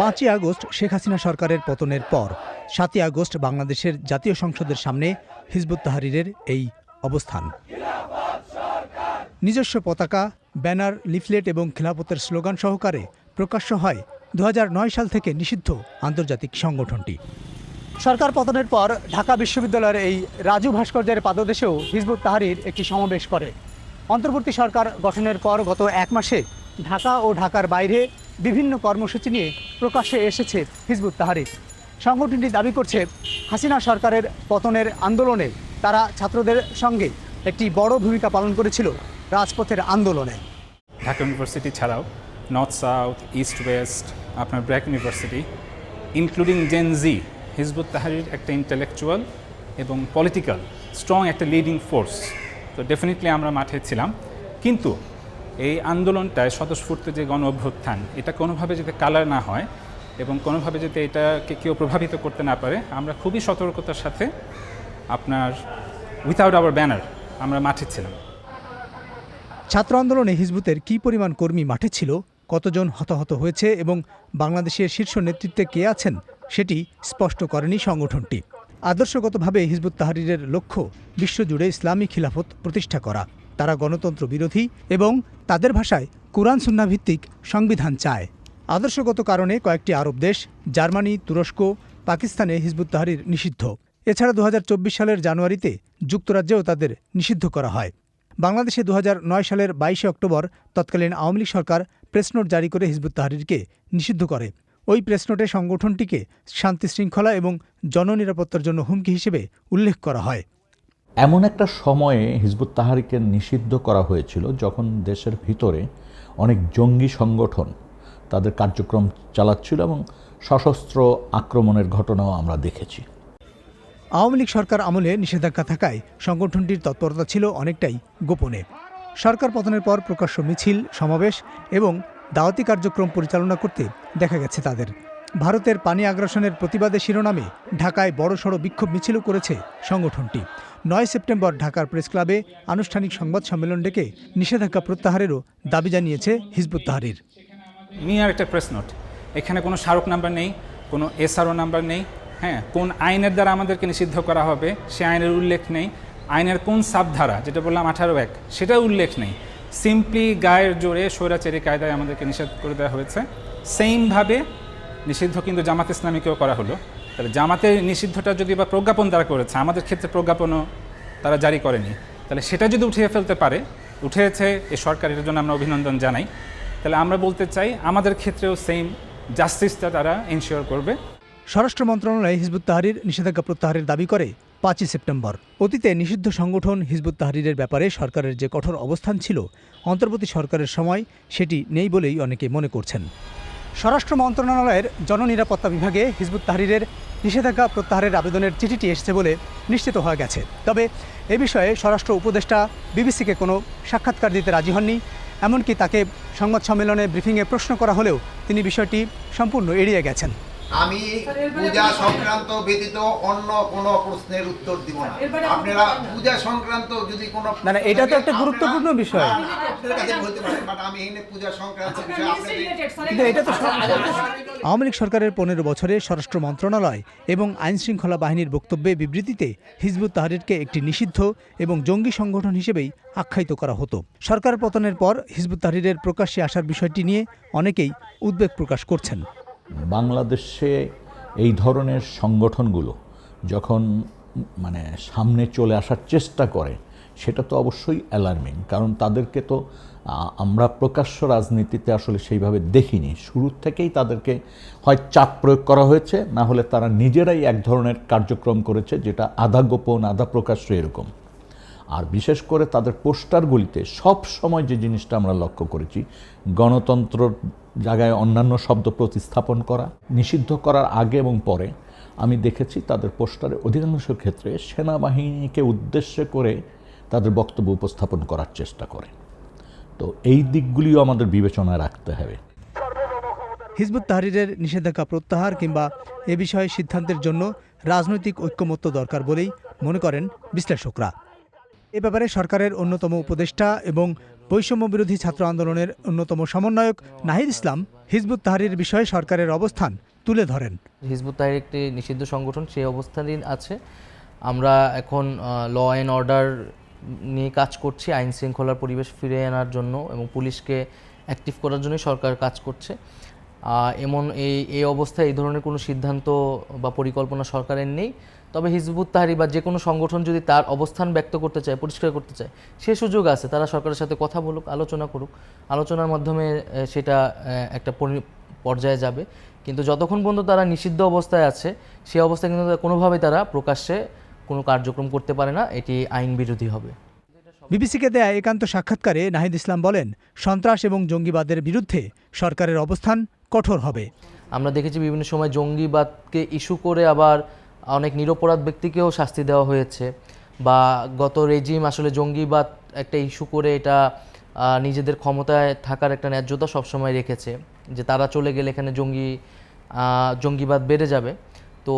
পাঁচই আগস্ট শেখ হাসিনা সরকারের পতনের পর, সাতই আগস্ট বাংলাদেশের জাতীয় সংসদের সামনে হিজবুত তাহারিরের এই অবস্থান। নিজস্ব পতাকা, ব্যানার, লিফলেট এবং খেলাপথের স্লোগান সহকারে প্রকাশ্য হয় দু হাজার নয় সাল থেকে নিষিদ্ধ আন্তর্জাতিক সংগঠনটি। সরকার পতনের পর ঢাকা বিশ্ববিদ্যালয়ের এই রাজু ভাস্কর্যের পাদদেশেও হিজবুত তাহারির একটি সমাবেশ করে। অন্তর্বর্তী সরকার গঠনের পর গত এক মাসে ঢাকা ও ঢাকার বাইরে বিভিন্ন কর্মসূচি নিয়ে প্রকাশ্যে এসেছে হিজবুত তাহারির সংগঠনটি দাবি করছে, হাসিনা সরকারের পতনের আন্দোলনে তারা ছাত্রদের সঙ্গে একটি বড় ভূমিকা পালন করেছিল রাজপথের আন্দোলনে। ঢাকা ইউনিভার্সিটি ছাড়াও নর্থ, সাউথ, ইস্ট, ওয়েস্ট, আপনার BRAC university, including gen Z, Hizbut Tahrir একটা ইন্টেলেকচুয়াল এবং পলিটিক্যাল, স্ট্রং একটা লিডিং ফোর্স। তো ডেফিনেটলি আমরা মাঠে ছিলাম। কিন্তু এই আন্দোলনটায় স্বতঃস্ফূর্ত যে গণ অভ্যুত্থান, এটা কোনোভাবে যাতে কালার না হয় এবং কোনোভাবে যাতে এটাকে কেউ প্রভাবিত করতে না পারে, আমরা খুবই সতর্কতার সাথে আপনার উইথাউট আওয়ার ব্যানার আমরা মাঠে ছিলাম। ছাত্র আন্দোলনে হিজবুতের কী পরিমাণ কর্মী মাঠে ছিল, কতজন হতাহত হয়েছে এবং বাংলাদেশের শীর্ষ নেতৃত্বে কে আছেন, সেটি স্পষ্ট করেনি সংগঠনটি। আদর্শগতভাবে হিজবুত তাহারিরের লক্ষ্য, বিশ্বজুড়ে ইসলামী খিলাফত প্রতিষ্ঠা করা। তারা গণতন্ত্র বিরোধী এবং তাদের ভাষায় কোরআন সুন্নাভিত্তিক সংবিধান চায়। আদর্শগত কারণে কয়েকটি আরব দেশ, জার্মানি, তুরস্ক, পাকিস্তানে হিজবুত তাহারির নিষিদ্ধ। এছাড়া দু হাজার চব্বিশ সালের জানুয়ারিতে যুক্তরাজ্যেও তাদের নিষিদ্ধ করা হয়। বাংলাদেশে দু হাজার নয় সালের বাইশে অক্টোবর তৎকালীন আওয়ামী লীগ সরকার প্রেসনোট জারি করে হিজবুত তাহারিরকে নিষিদ্ধ করে। ওই প্রেসনোটে সংগঠনটিকে শান্তি শৃঙ্খলা এবং জননিরাপত্তার জন্য হুমকি হিসেবে উল্লেখ করা হয়। এমন একটা সময়ে হিজবুত তাহারিকে নিষিদ্ধ করা হয়েছিল যখন দেশের ভিতরে অনেক জঙ্গি সংগঠন তাদের কার্যক্রম চালাচ্ছিল এবং সশস্ত্র আক্রমণের ঘটনাও আমরা দেখেছি। আওয়ামী লীগ সরকার আমলে নিষেধাজ্ঞা থাকায় সংগঠনটির তৎপরতা ছিল অনেকটাই গোপনে। সরকার পতনের পর প্রকাশ্য মিছিল, সমাবেশ এবং দাওয়াতি কার্যক্রম পরিচালনা করতে দেখা গেছে তাদের। ভারতের পানি আগ্রাসনের প্রতিবাদে শিরোনামে ঢাকায় বড়সড় বিক্ষোভ মিছিলও করেছে সংগঠনটি। নয় সেপ্টেম্বর ঢাকার প্রেস ক্লাবে আনুষ্ঠানিক সংবাদ সম্মেলন ডেকে নিষেধাজ্ঞা প্রত্যাহারেরও দাবি জানিয়েছে হিজবুত তাহারির। মিয়ার একটা প্রেস নোট এখানে কোনো স্মারক নাম্বার নেই, কোনো এসআরও নাম্বার নেই হ্যাঁ কোন আইনের দ্বারা আমাদেরকে নিষিদ্ধ করা হবে সে আইনের উল্লেখ নেই, আইনের কোন সাবধারা যেটা বললাম আঠারো এক, সেটা উল্লেখ নেই। সিম্পলি গায়ের জোরে স্বৈরাচারী কায়দায় আমাদেরকে নিষেধ করে দেওয়া হয়েছে। সেমভাবে নিষিদ্ধ কিন্তু জামাত ইসলামীকেও করা হলো। তাহলে জামাতের নিষিদ্ধটা যদি বা প্রজ্ঞাপন দ্বারা করেছে, আমাদের ক্ষেত্রে প্রজ্ঞাপনও তারা জারি করেনি। তাহলে সেটা যদি উঠিয়ে ফেলতে পারে, উঠেছে এই সরকারের জন্য আমরা অভিনন্দন জানাই। তাহলে আমরা বলতে চাই, আমাদের ক্ষেত্রেও সেম জাস্টিসটা তারা এনশিওর করবে। স্বরাষ্ট্র মন্ত্রণালয় হিজবুত তাহারির নিষেধাজ্ঞা প্রত্যাহারের দাবি করে পাঁচই সেপ্টেম্বর। অতীতে নিষিদ্ধ সংগঠন হিজবুত তাহারিরের ব্যাপারে সরকারের যে কঠোর অবস্থান ছিল, অন্তর্বর্তী সরকারের সময় সেটি নেই বলেই অনেকে মনে করছেন। স্বরাষ্ট্র মন্ত্রণালয়ের জননিরাপত্তা বিভাগে হিজবুত তাহারিরের নিষেধাজ্ঞা প্রত্যাহারের আবেদনের চিঠিটি এসেছে বলে নিশ্চিত হয়ে গেছে। তবে এ বিষয়ে স্বরাষ্ট্র উপদেষ্টা বিবিসিকে কোনো সাক্ষাৎকার দিতে রাজি হননি। এমনকি তাকে সংবাদ সম্মেলনে ব্রিফিংয়ে প্রশ্ন করা হলেও তিনি বিষয়টি সম্পূর্ণ এড়িয়ে গেছেন। আমি পূজা সংক্রান্ত ব্যতীত অন্য কোনো প্রশ্নের উত্তর দিব না। আপনারা পূজা সংক্রান্ত যদি কোনো না, না, এটা তো একটা গুরুত্বপূর্ণ বিষয়। আপনার কাছে বলতে পারেন বাট আমি এখানে পূজা সংক্রান্ত বিষয় আপনাদের কিন্তু এটা তো আওয়ামী লীগ সরকারের পনেরো বছরে স্বরাষ্ট্র মন্ত্রণালয় এবং আইন শৃঙ্খলা বাহিনীর বক্তব্যে বিবৃতিতে হিজবুত তাহারিরকে একটি নিষিদ্ধ এবং জঙ্গি সংগঠন হিসেবেই আখ্যায়িত করা হতো। সরকার পতনের পর হিজবুত তাহারিরের প্রকাশ্যে আসার বিষয়টি নিয়ে অনেকেই উদ্বেগ প্রকাশ করছেন। বাংলাদেশে এই ধরনের সংগঠনগুলো যখন মানে সামনে চলে আসার চেষ্টা করে সেটা তো অবশ্যই অ্যালার্মিং কারণ তাদেরকে তো আমরা প্রকাশ্য রাজনীতিতে আসলে সেইভাবে দেখিনি। শুরুর থেকেই তাদেরকে হয় চাপ প্রয়োগ করা হয়েছে, না হলে তারা নিজেরাই এক ধরনের কার্যক্রম করেছে, যেটা আধা গোপন, আধা প্রকাশ্য এরকম। আর বিশেষ করে তাদের পোস্টারগুলিতে সব সময় যে জিনিসটা আমরা লক্ষ্য করেছি, গণতন্ত্র জায়গায় অন্যান্য শব্দ প্রতিস্থাপন করা, নিষিদ্ধ করার আগে এবং পরে, আমি দেখেছি তাদের পোস্টারে অধিকাংশ ক্ষেত্রে সেনাবাহিনীকে উদ্দেশ্য করে তাদের বক্তব্য উপস্থাপন করার চেষ্টা করে তো এই দিকগুলিও আমাদের বিবেচনায় রাখতে হবে। হিজবুত তাহরিরের নিষেধাজ্ঞা প্রত্যাহার কিংবা এ বিষয়ে সিদ্ধান্তের জন্য রাজনৈতিক ঐক্যমত্য দরকার বলেই মনে করেন বিশ্লেষকরা। এ ব্যাপারে সরকারের অন্যতম উপদেষ্টা এবং বৈষম্য বিরোধী ছাত্র আন্দোলনের অন্যতম সমন্বয়ক নাহিদ ইসলাম হিজবুত তাহারির বিষয়ে সরকারের অবস্থান তুলে ধরেন। হিজবুত তাহির একটি নিষিদ্ধ সংগঠন সেই অবস্থানই আছে। আমরা এখন ল অ্যান্ড অর্ডার নিয়ে কাজ করছি, আইন শৃঙ্খলার পরিবেশ ফিরিয়ে আনার জন্য এবং পুলিশকে অ্যাক্টিভ করার জন্যই সরকার কাজ করছে। এমন এই এই অবস্থায় এই ধরনের কোনো সিদ্ধান্ত বা পরিকল্পনা সরকারের নেই। তবে হিজবুত তাহারি বা যে কোনো সংগঠন যদি তার অবস্থান ব্যক্ত করতে চায়, পরিষ্কার করতে চায়, সে সুযোগ আছে, তারা সরকারের সাথে কথা বলুক, আলোচনা করুক। আলোচনার মাধ্যমে সেটা একটা পরি- পর্যায়ে যাবে। কিন্তু যতক্ষণ পর্যন্ত তারা নিষিদ্ধ অবস্থায় আছে সেই অবস্থায় কিন্তু কোনোভাবেই তারা প্রকাশ্যে কোনো কার্যক্রম করতে পারে না এটি আইন বিরোধী হবে। বিবিসিকে দেয়া একান্ত সাক্ষাৎকারে নাহিদ ইসলাম বলেন সন্ত্রাস এবং জঙ্গিবাদের বিরুদ্ধে সরকারের অবস্থান কঠোর হবে। আমরা দেখেছি বিভিন্ন সময় জঙ্গিবাদকে ইস্যু করে আবার অনেক নিরপরাধ ব্যক্তিকেও শাস্তি দেওয়া হয়েছে বা গত রেজিম আসলে জঙ্গিবাদ একটা ইস্যু করে এটা নিজেদের ক্ষমতায় থাকার একটা ন্যায্যতা সবসময় রেখেছে যে তারা চলে গেলে এখানে জঙ্গি জঙ্গিবাদ বেড়ে যাবে। তো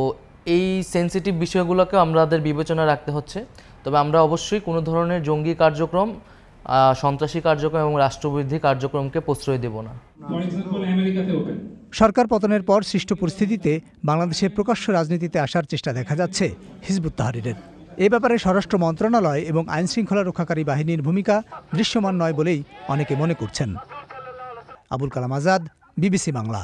এই সেন্সিটিভ বিষয়গুলোকে আমাদের বিবেচনা রাখতে হচ্ছে। তবে আমরা অবশ্যই কোনো ধরনের জঙ্গি কার্যক্রম সন্ত্রাসী কার্যক্রম এবং রাষ্ট্রবিরোধী কার্যক্রমকে প্রশ্রয় দেব না। সরকার পতনের পর সৃষ্ট পরিস্থিতিতে বাংলাদেশের প্রকাশ্য রাজনীতিতে আসার চেষ্টা দেখা যাচ্ছে হিজবুত তাহারিরের। এ ব্যাপারে স্বরাষ্ট্র মন্ত্রণালয় এবং আইনশৃঙ্খলা রক্ষাকারী বাহিনীর ভূমিকা দৃশ্যমান নয় বলেই অনেকে মনে করছেন। আবুল কালাম আজাদ, বিবিসি বাংলা।